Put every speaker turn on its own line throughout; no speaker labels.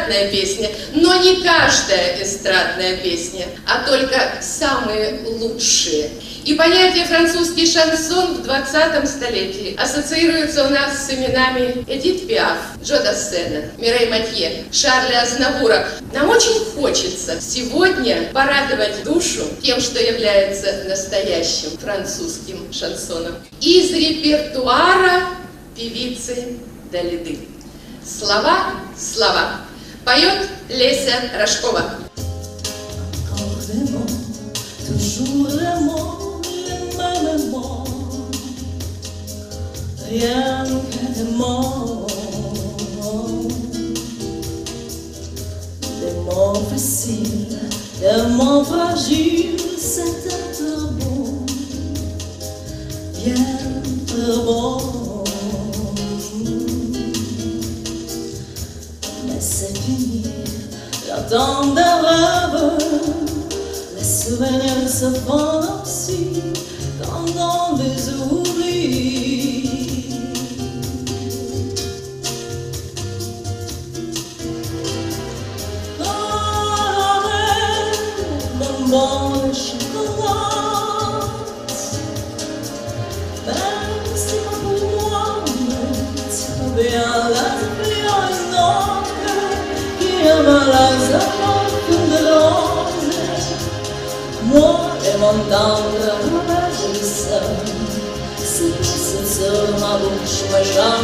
эстрадная песня, но не каждая эстрадная песня, а только самые лучшие. И понятие французский шансон в 20 столетии ассоциируется у нас с именами Эдит Пиаф, Джо Дассена, Мирей Матье, Шарля Азнавура. Нам очень хочется сегодня порадовать душу тем, что является настоящим французским шансоном. Из репертуара певицы Далиды. Слова, слова. Поет Леся Рожкова.
Rien que des mots, des mots faciles, des mots fragiles, c'est un beau, bien trop beau. Mais c'est fini, le temps de rêve, les souvenirs se font aussi quand on les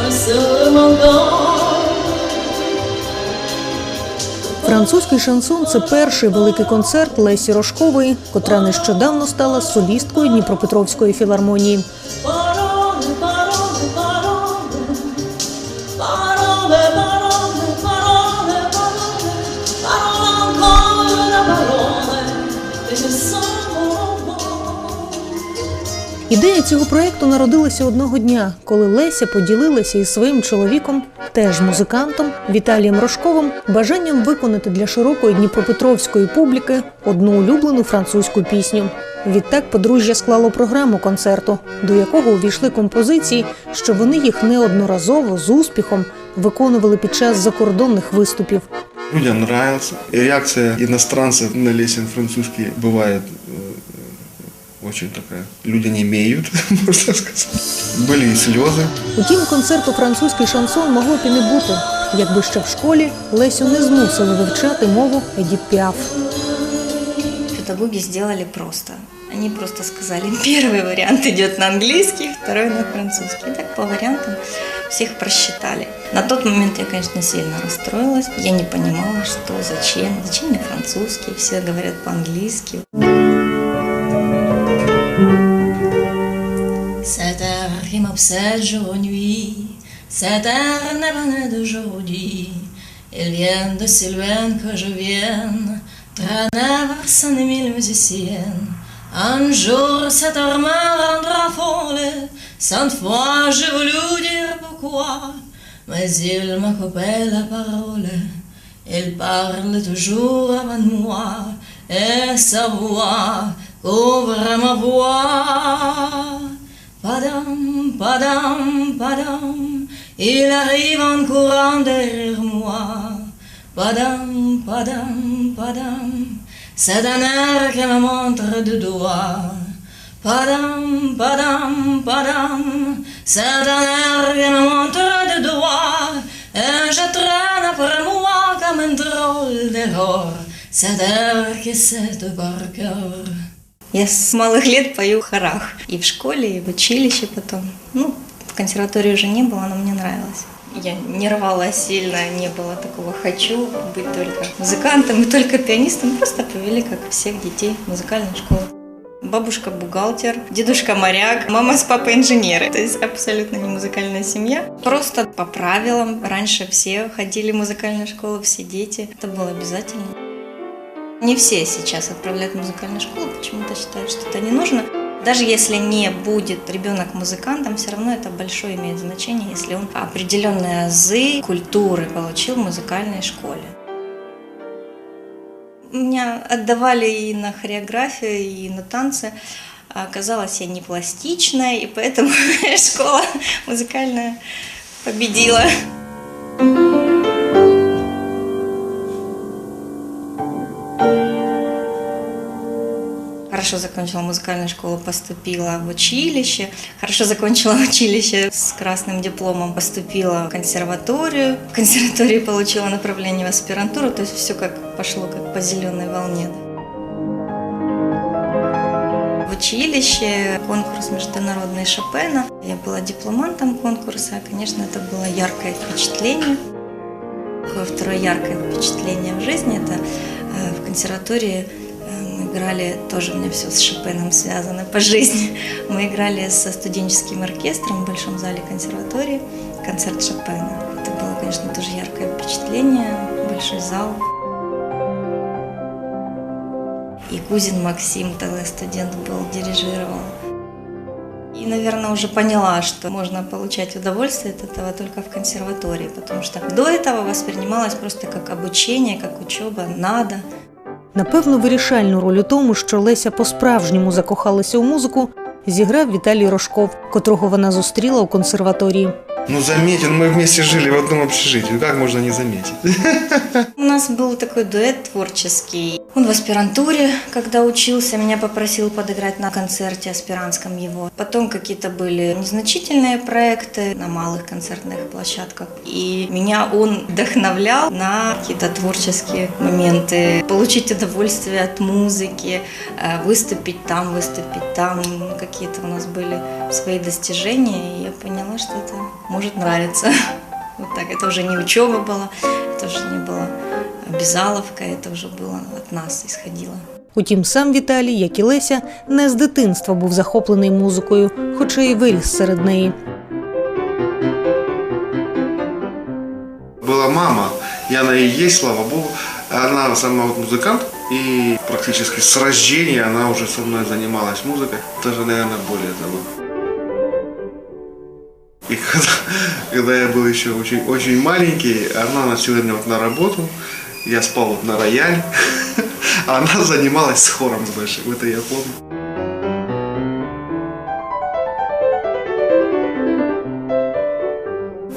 sur mon corps.
Французький шансон це перший великий концерт Лесі Рожкової, котра нещодавно стала солісткою Дніпропетровської філармонії. Ідея цього проєкту народилася одного дня, коли Леся поділилася із своїм чоловіком, теж музикантом Віталієм Рожковим, бажанням виконати для широкої дніпропетровської публіки одну улюблену французьку пісню. Відтак подружжя склало програму концерту, до якого увійшли композиції, що вони їх неодноразово з успіхом виконували під час закордонних виступів.
Людям нравится. И реакция иностранцев на лесен французский бывает э, очень такая. Люди не имеют, можно сказать. Были и слезы.
Утім, концерту французький шансон могло б і не бути, якби ще в школі Лесю не змусили вивчати мову Едіт Піаф.
Педагоги сделали просто. Они просто сказали, первый вариант идет на английский, второй на французский. И так по вариантам всех просчитали. На тот момент я, конечно, сильно расстроилась. Я не понимала, что, зачем. Зачем мне французский? Все говорят по-английски. Cet air qui m'obsède jour nuit, cet air n'est pas né d'aujourd'hui. Il vient de si loin que je vienne, traîner vers cent mille musiciennes. Un jour, cet me rendra folle, cent fois j'ai voulu dire pourquoi, mais il m'a coupé la parole. Il parle toujours avant moi, et sa voix couvre ma voix. Padam, padam, padam, il arrive en courant derrière moi. Padam, padam, padam, c'est un air qui me montre du doigt. Padam, padam, padam, c'est un air qui me montre du doigt. Et je traîne après moi comme un drôle d'erreur. Cet air qui sait de par cœur. Я с малых лет пою в хорах. И в школе, и в училище потом. Ну, в консерватории уже не было, но мне нравилось. Я не рвала сильно, не было такого «хочу быть только музыкантом и только пианистом». Просто повели, как всех детей, в музыкальную школу. Бабушка бухгалтер, дедушка моряк, мама с папой инженеры. То есть абсолютно не музыкальная семья. Просто по правилам. Раньше все ходили в музыкальную школу, все дети. Это было обязательно. Не все сейчас отправляют в музыкальную школу, почему-то считают, что это не нужно. Даже если не будет ребенок музыкантом, все равно это большое имеет значение, если он определенные азы культуры получил в музыкальной школе. Меня отдавали и на хореографию, и на танцы. а оказалась я не пластичная, и поэтому школа музыкальная победила. Хорошо закончила музыкальную школу, поступила в училище. Хорошо закончила училище с красным дипломом, поступила в консерваторию. В консерватории получила направление в аспирантуру, то есть все как пошло как по зеленой волне. В училище конкурс международный Шопена. Я была дипломантом конкурса, конечно, это было яркое впечатление. Такое второе яркое впечатление в жизни – это э, в консерватории мы играли, тоже у меня все с Шопеном связано по жизни. Мы играли со студенческим оркестром в Большом зале консерватории концерт Шопена. Это было, конечно, тоже яркое впечатление, большой зал. И Кузин Максим, тогда студент был, дирижировал. И, наверное, уже поняла, что можно получать удовольствие от этого только в консерватории, потому что до этого воспринималось просто как обучение, как учеба, надо –
Напевно, вирішальну роль у тому, що Леся по-справжньому закохалася у музику, зіграв Віталій Рожков, котрого вона зустріла у консерваторії.
Ну, заметен, мы вместе жили в одном общежитии. Как можно не заметить?
У нас был такой дуэт творческий. Он в аспирантуре, когда учился, меня попросил подыграть на концерте аспирантском его. Потом какие-то были незначительные проекты на малых концертных площадках. И меня он вдохновлял на какие-то творческие моменты. Получить удовольствие от музыки, э, выступить там, выступить там. Какие-то у нас были свои достижения. И я поняла, что это может нравиться. Вот так. Это уже не учеба была, это уже не была обязаловка, это вже було від нас ісходило.
Утім, сам Віталій, як і Леся, не з дитинства був захоплений музикою, хоча й виріс серед неї.
Была мама, и она и есть, слава богу. Она сама вот музыкант, и практически с рождения она уже со мной занималась музыкой. Даже, наверное, более того. И когда, когда я был еще очень, очень маленький, она носила меня вот на работу, я спал вот на рояль, а она занималась с хором с большим, это я помню.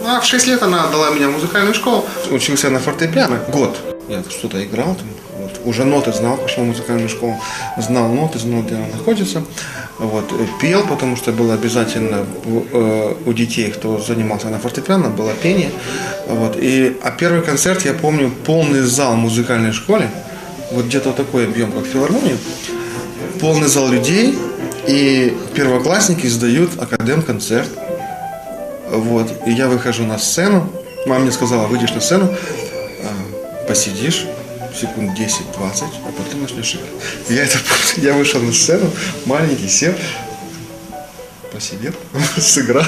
Ну, а в 6 лет она отдала меня в музыкальную школу. Учился на фортепиано год. Я что-то играл там, уже ноты знал, пошел в музыкальную школу, знал ноты, знал, где она находится. Вот, э, пел, потому что было обязательно э, у детей, кто занимался на фортепиано, было пение. Вот, и, а первый концерт, я помню, полный зал в музыкальной школе, вот где-то такой объем, как филармония, полный зал людей, и первоклассники сдают академ-концерт. Вот, и я выхожу на сцену, мама мне сказала, выйдешь на сцену, а, посидишь, секунд 10-20, а потом начнешь играть. Я это. Я вышел на сцену, маленький, сел, посидел, сыграл.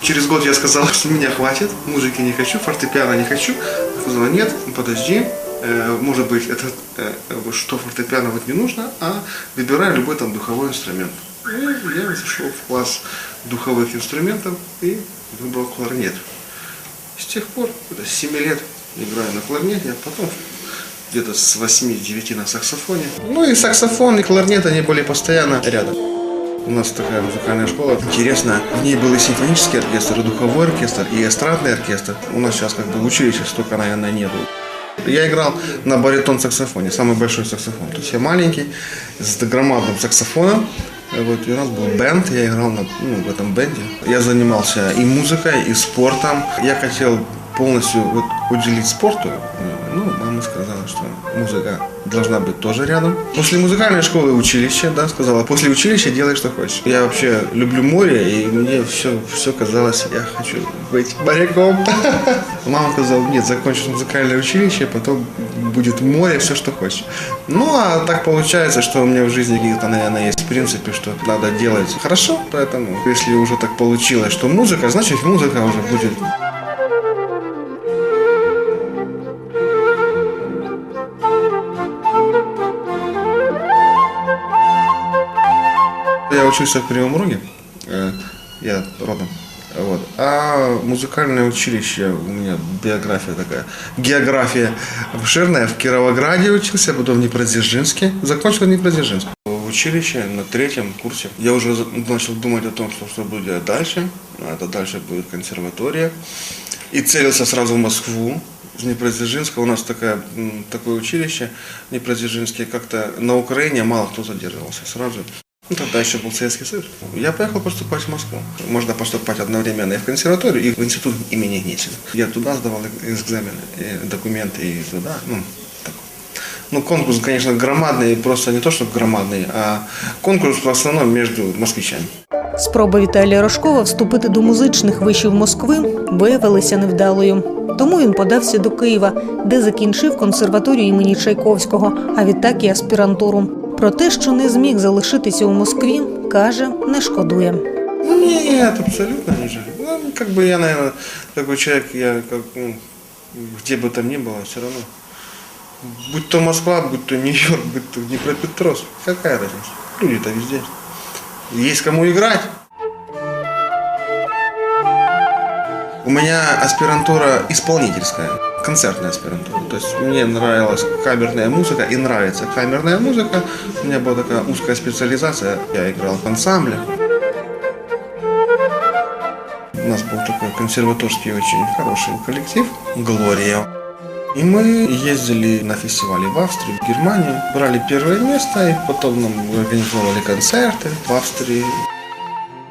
Через год я сказал, что меня хватит, музыки не хочу, фортепиано не хочу. Она сказала, нет, подожди, э, может быть, это э, что фортепиано вот не нужно, а выбирай любой там духовой инструмент. И я зашел в класс духовых инструментов и выбрал кларнет. С тех пор, это с 7 лет играю на кларнете, а потом где-то с 8-9 на саксофоне. Ну и саксофон, и кларнет, они были постоянно рядом. У нас такая музыкальная школа интересная. В ней был и симфонический оркестр, и духовой оркестр, и эстрадный оркестр. У нас сейчас как бы училище столько, наверное, нету. Я играл на баритон-саксофоне, самый большой саксофон. То есть я маленький, с громадным саксофоном. Вот, и у нас был бенд, я играл на, ну, в этом бенде. Я занимался и музыкой, и спортом. Я хотел полностью вот, уделить спорту. Ну, мама сказала, что музыка должна быть тоже рядом. После музыкальной школы училище, да, сказала, после училища делай, что хочешь. Я вообще люблю море, и мне все, все казалось, я хочу быть моряком. Мама сказала, нет, закончишь музыкальное училище, потом будет море, все, что хочешь. Ну, а так получается, что у меня в жизни какие-то, наверное, есть принципы, что надо делать хорошо, поэтому если уже так получилось, что музыка, значит музыка уже будет учился в Кривом Роге. Я родом Вот. А музыкальное училище, у меня биография такая, география обширная. В Кировограде учился, потом в Днепродзержинске. Закончил Днепродзержинск. В училище на третьем курсе. Я уже начал думать о том, что, что буду делать дальше. А Это дальше будет консерватория. И целился сразу в Москву. С Днепродзержинска у нас такая, такое училище, Днепродзержинске, как-то на Украине мало кто задерживался сразу. Ну, тогда еще был Советский Союз. Я поехал поступать в Москву. Можно поступать одновременно и в консерваторию, и в институт имени Гнесина. Я туда сдавал экзамены, и документы, и туда. Ну, так. ну, конкурс, конечно, громадный, просто не то, что громадный, а конкурс в основном между москвичами.
Спроба Віталія Рожкова вступити до музичних вишів Москви виявилася невдалою. Тому він подався до Києва, де закінчив консерваторію імені Чайковського, а відтак і аспірантуру. Про те, що не зміг залишитися у Москві, каже, не шкодує.
Ну, нет, абсолютно не жаль. Ну, как бы я, наверное, такой человек, я как, ну, где бы там ни было, все равно. Будь то Москва, будь то Нью-Йорк, будь то Днепропетровск, какая разница? Люди-то везде. Есть кому играть. У меня аспирантура исполнительская, Концертная аспирантура. То есть мне нравилась камерная музыка и нравится камерная музыка. У меня была такая узкая специализация. Я играл в ансамбле. У нас был такой консерваторский очень хороший коллектив «Глория». И мы ездили на фестивали в Австрию, в Германию, брали первое место, и потом нам организовывали концерты в Австрии.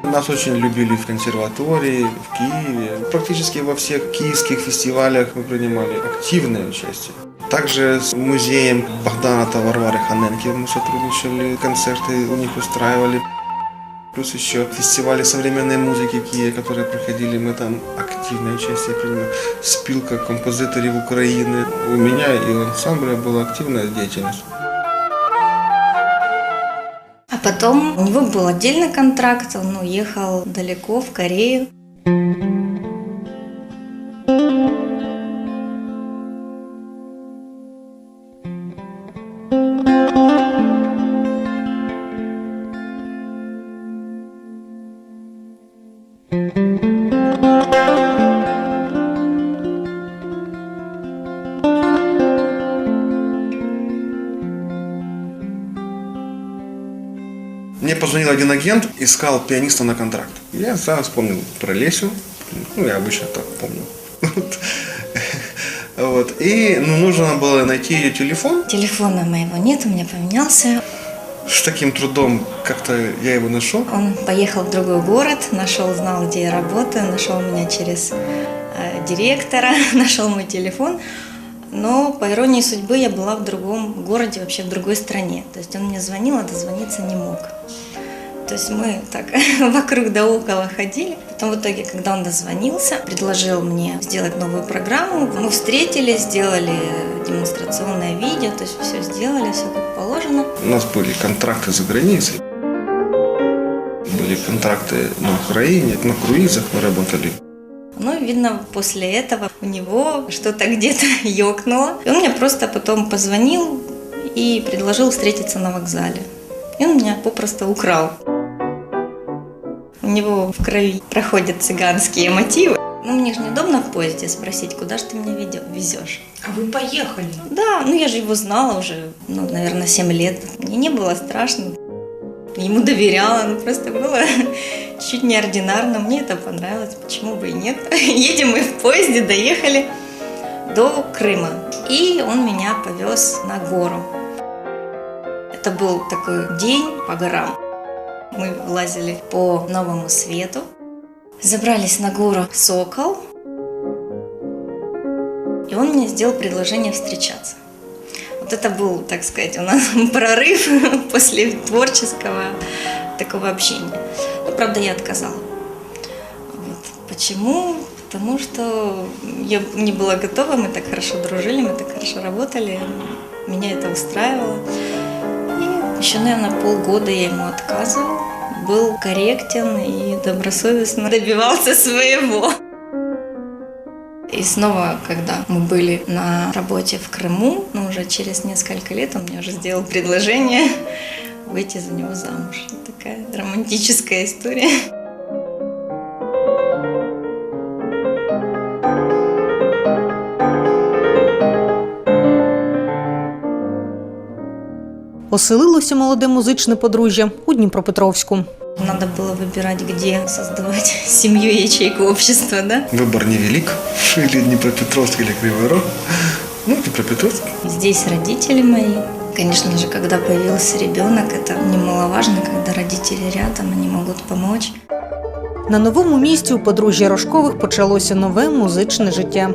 Нас очень любили в консерватории, в Киеве. Практически во всех киевских фестивалях мы принимали активное участие. Также с музеем Богдана Варвары Ханенки мы сотрудничали, концерты у них устраивали. Плюс еще фестивали современной музыки в которые проходили, мы там активное участие принимали. Спилка композиторов Украины. У меня и у ансамбля была активная деятельность.
Потом у него был отдельный контракт, он уехал далеко, в Корею.
Искал пианиста на контракт. Я сразу вспомнил про Лесю. Ну, я обычно так помню. Вот. Вот. И ну, нужно было найти ее телефон.
Телефона моего нет, у меня поменялся.
С таким трудом как-то я его нашел.
Он поехал в другой город, нашел, знал, где я работаю, нашел меня через э, директора, нашел мой телефон. Но, по иронии судьбы, я была в другом городе, вообще в другой стране. То есть он мне звонил, а дозвониться не мог. То есть мы так вокруг да около ходили. Потом в итоге, когда он дозвонился, предложил мне сделать новую программу. Мы встретились, сделали демонстрационное видео, то есть все сделали, все как положено.
У нас были контракты за границей. Были контракты на Украине, на круизах мы работали.
Ну, видно, после этого у него что-то где-то ёкнуло. И он мне просто потом позвонил и предложил встретиться на вокзале. И он меня попросту украл. У него в крови проходят цыганские мотивы. Ну, мне же неудобно в поезде спросить, куда же ты меня ведё- везешь.
А вы поехали?
Да, ну я же его знала уже, ну, наверное, 7 лет. Мне не было страшно. Ему доверяла, ну просто было чуть неординарно. Мне это понравилось, почему бы и нет. Едем мы в поезде, доехали до Крыма. И он меня повез на гору. Это был такой день по горам. Мы лазили по новому свету. Забрались на гору Сокол. И он мне сделал предложение встречаться. Вот это был, так сказать, у нас прорыв после творческого такого общения. Ну, правда, я отказала. Вот. Почему? Потому что я не была готова, мы так хорошо дружили, мы так хорошо работали, меня это устраивало. Еще, наверное, полгода я ему отказывала. Был корректен и добросовестно добивался своего. И снова, когда мы были на работе в Крыму, ну уже через несколько лет он мне уже сделал предложение выйти за него замуж. Такая романтическая история.
Оселилося молоде музичне подружжя у Дніпропетровську.
Надо было выбирать, где создавать семью и ячейку общества, да?
Выбор невелик. Или Днепропетровск, или Кривой Рог. Ну, Днепропетровск.
Здесь родители мои. Конечно же, когда появился ребенок, это немаловажно, когда родители рядом, они могут помочь.
На новому місці у подружжя Рожкових почалося нове музичне життя.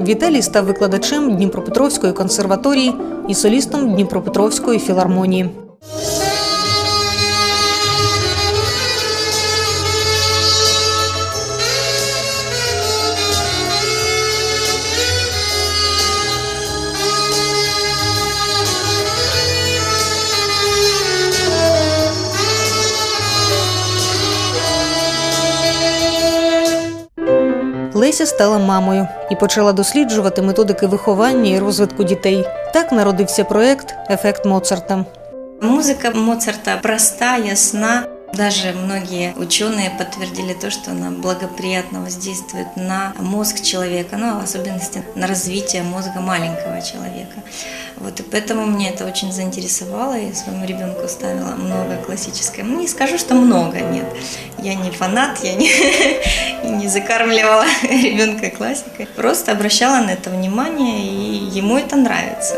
Віталій став викладачем Дніпропетровської консерваторії і солістом Дніпропетровської філармонії. Леся стала мамою і почала досліджувати методики виховання і розвитку дітей. Так народився проект Ефект Моцарта.
Музика Моцарта проста, ясна. Даже многие ученые подтвердили то, что она благоприятно воздействует на мозг человека, ну, в особенности на развитие мозга маленького человека. Вот, и поэтому меня это очень заинтересовало. Я своему ребенку ставила много классическое. Ну, не скажу, что много, нет. Я не фанат, я не, не закармливала ребенка классикой. Просто обращала на это внимание, и ему это нравится.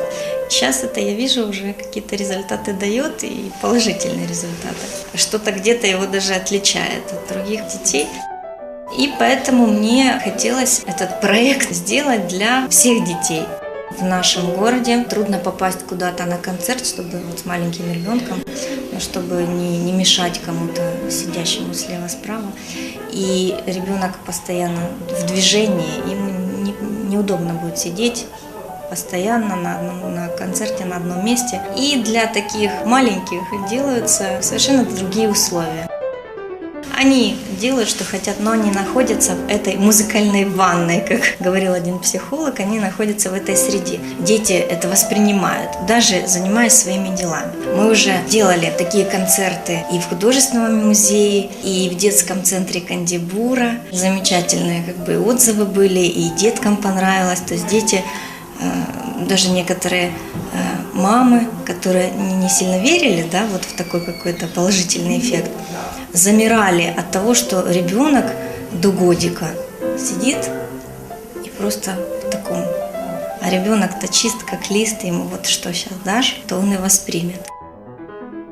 Сейчас это я вижу уже какие-то результаты дает и положительные результаты. Что-то где-то его даже отличает от других детей. И поэтому мне хотелось этот проект сделать для всех детей. В нашем городе трудно попасть куда-то на концерт, чтобы вот с маленьким ребенком, ну, чтобы не, не мешать кому-то сидящему слева-справа. И ребенок постоянно в движении, ему не- неудобно будет сидеть постоянно на, одном- на концерте на одном месте. И для таких маленьких делаются совершенно другие условия. Они делают, что хотят, но они находятся в этой музыкальной ванной, как говорил один психолог, они находятся в этой среде. Дети это воспринимают, даже занимаясь своими делами. Мы уже делали такие концерты и в художественном музее, и в детском центре Кандибура. Замечательные как бы отзывы были, и деткам понравилось. То есть дети даже некоторые э, мамы, которые не сильно верили, да, вот в такой какой-то положительный эффект, замирали от того, что ребенок до годика сидит и просто в таком, а ребенок-то чист как лист, ему вот что сейчас дашь, то он и воспримет.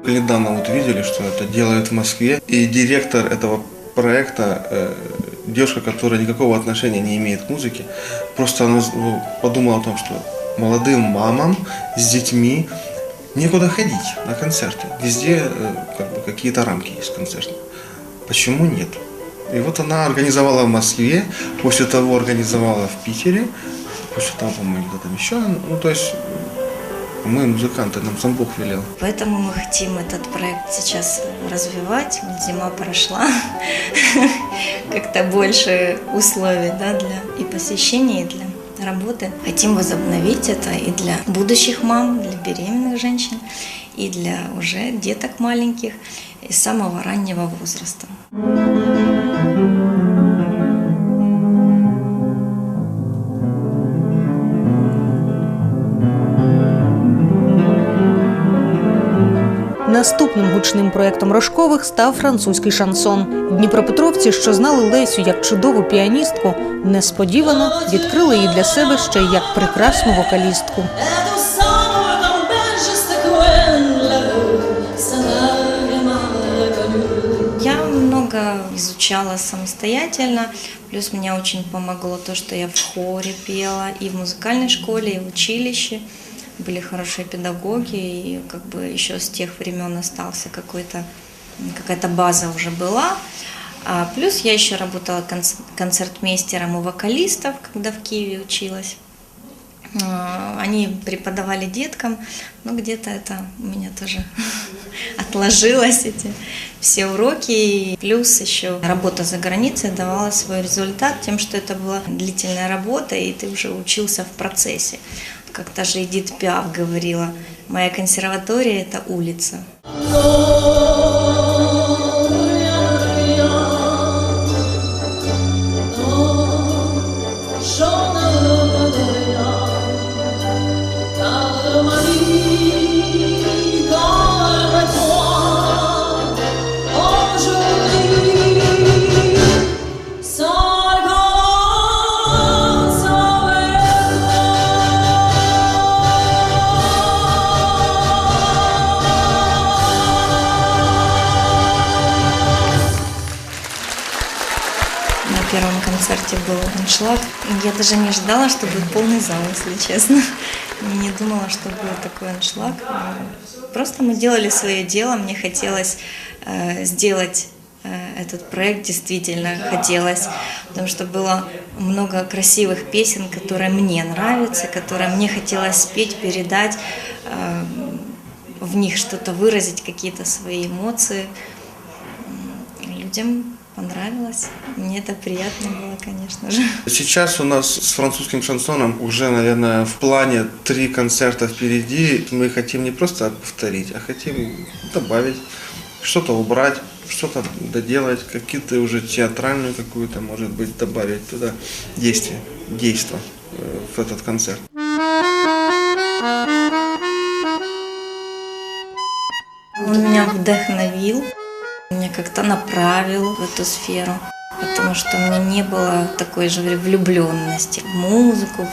Недавно вот видели, что это делают в Москве. И директор этого проекта, э, девушка, которая никакого отношения не имеет к музыке, просто она ну, подумала о том, что молодым мамам с детьми некуда ходить на концерты. Везде э, как бы, какие-то рамки есть концертные. Почему нет? И вот она организовала в Москве, после того организовала в Питере, после того, по-моему, где-то там еще. Ну, то есть мы музыканты, нам сам Бог велел.
Поэтому мы хотим этот проект сейчас развивать. Зима прошла, как-то больше условий да, для и посещения, и для работы. Хотим возобновить это и для будущих мам, для беременных женщин, и для уже деток маленьких из самого раннего возраста.
Наступним гучним проектом Рожкових став французький шансон. Дніпропетровці, що знали Лесю як чудову піаністку, несподівано відкрили її для себе ще й як прекрасну вокалістку.
Я много изучала самостоятельно, плюс мне очень помогло то, что я в хоре пела и в музыкальной школе, и в училище. Были хорошие педагоги, и как бы еще с тех времен остался какой-то, какая-то база уже была. А плюс я еще работала конц- концертмейстером у вокалистов, когда в Киеве училась. А, Они преподавали деткам, но где-то это у меня тоже отложилось, эти все уроки. И Плюс еще работа за границей давала свой результат тем, что это была длительная работа, и ты уже учился в процессе. Как та же Эдит Пиаф говорила, моя консерватория – это улица. Концерте был аншлаг. Я даже не ждала, что будет полный зал, если честно. Не думала, что будет такой аншлаг. Просто мы делали свое дело. Мне хотелось э, сделать э, этот проект действительно хотелось, потому что было много красивых песен, которые мне нравятся, которые мне хотелось спеть, передать, э, в них что-то выразить, какие-то свои эмоции. Людям понравилось, мне это приятно было, конечно же.
Сейчас у нас с французским шансоном уже, наверное, в плане три концерта впереди. Мы хотим не просто повторить, а хотим добавить, что-то убрать, что-то доделать, какие-то уже театральную какую-то, может быть, добавить туда действие, действо э, в этот концерт.
Он меня вдохновил, как-то направил в эту сферу, потому что у меня не было такой же влюбленности в музыку.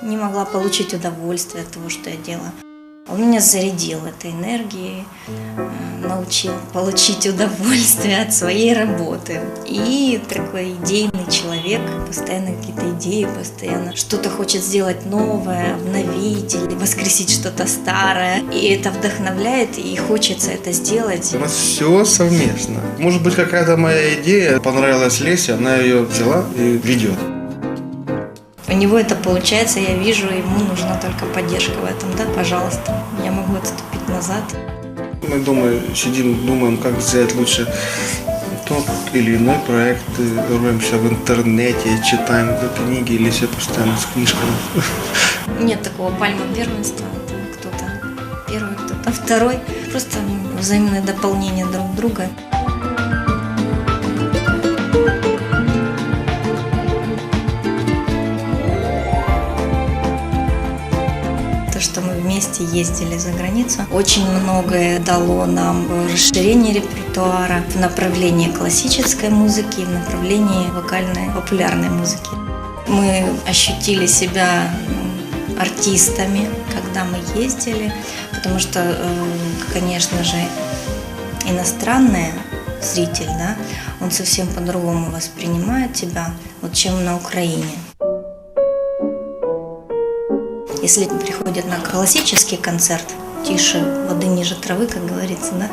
Не могла получить удовольствие от того, что я делаю. Он меня зарядил этой энергией, э, научил получить удовольствие от своей работы. И такой идейный человек, постоянно какие-то идеи, постоянно что-то хочет сделать новое, обновить или воскресить что-то старое. И это вдохновляет, и хочется это сделать.
У нас все совместно. Может быть, какая-то моя идея понравилась Лесе, она ее взяла и ведет.
У него это получается, я вижу, ему нужна только поддержка в этом, да, пожалуйста. Я могу отступить назад.
Мы думаем, сидим, думаем, как сделать лучше тот или иной проект, роемся в интернете, читаем книги, или все постоянно с книжками.
Нет такого пальмы первенства. Кто-то первый, кто-то второй. Просто взаимное дополнение друг друга. Вместе ездили за границу, очень многое дало нам расширение репертуара в направлении классической музыки в направлении вокальной популярной музыки. Мы ощутили себя м, артистами, когда мы ездили, потому что, э, конечно же, иностранный зритель, да, он совсем по-другому воспринимает тебя, вот чем на Украине. Если приходят на классический концерт, тише воды ниже травы, как говорится, да,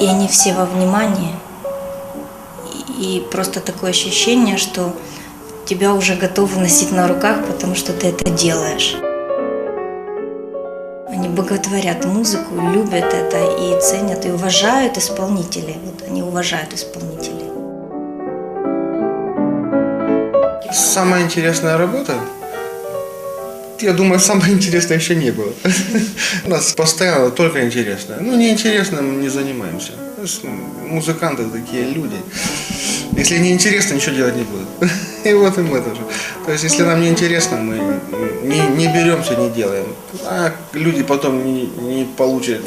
и они все во внимании, и, просто такое ощущение, что тебя уже готовы носить на руках, потому что ты это делаешь. Они боготворят музыку, любят это и ценят, и уважают исполнителей. Вот они уважают исполнителей.
Самая интересная работа, я думаю, самое интересное еще не было. У нас постоянно только интересное. Ну, не занимаемся. Мы ж, ну, Музыканты такие люди. Если не интересно, ничего делать не будут. И вот и мы тоже. То есть, если нам не интересно, мы не, не беремся, не делаем. А люди потом не, не получат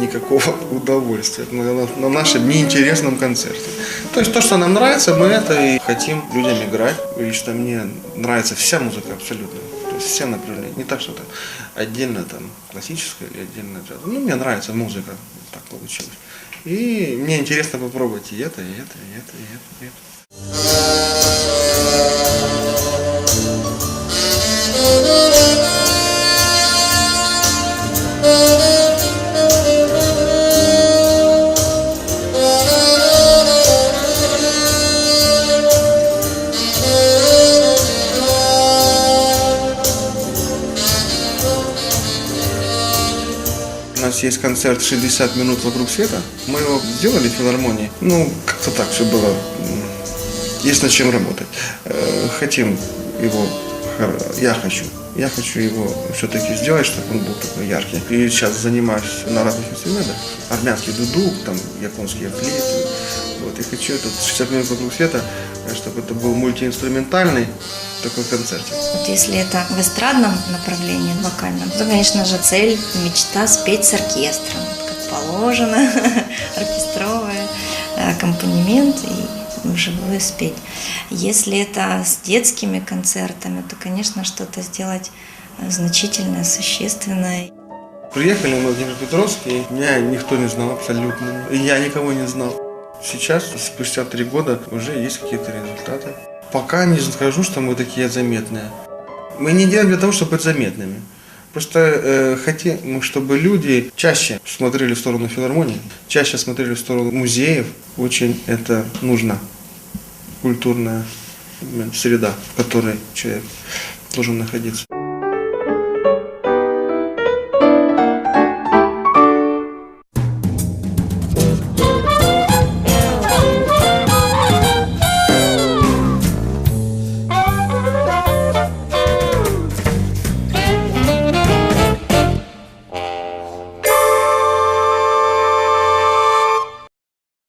никакого удовольствия на- на нашем неинтересном концерте. То есть то, что нам нравится, мы это и хотим людям играть. И что мне нравится вся музыка абсолютно. Все направления. Не так, что там отдельно там классическая или отдельно джаз. Ну, мне нравится музыка. Так получилось. И мне интересно попробовать и это, и это, и это, и это, и это. Нас есть концерт «60 минут вокруг света». Мы его сделали в филармонии. Ну, как-то так все было. Есть над чем работать. Э, Хотим его, я хочу, я хочу его все-таки сделать, чтобы он был такой яркий. И сейчас занимаюсь на разных инструментах. Армянский дудук, там японские флейты. Вот, и хочу этот 60 минут вокруг света, чтобы это был мультиинструментальный такой концертик.
Вот если это в эстрадном направлении, вокальном, то, конечно же, цель, мечта спеть с оркестром, как положено, оркестровый э, аккомпанемент и вживую спеть. Если это с детскими концертами, то, конечно, что-то сделать э, значительное, существенное.
Приехали мы в Днепропетровск, и меня никто не знал абсолютно. И я никого не знал. Сейчас, спустя три года, уже есть какие-то результаты. Пока не скажу, что мы такие заметные. Мы не делаем для того, чтобы быть заметными. Просто э, хотим, чтобы люди чаще смотрели в сторону филармонии, чаще смотрели в сторону музеев. Очень это нужно. Культурная среда, в которой человек должен находиться.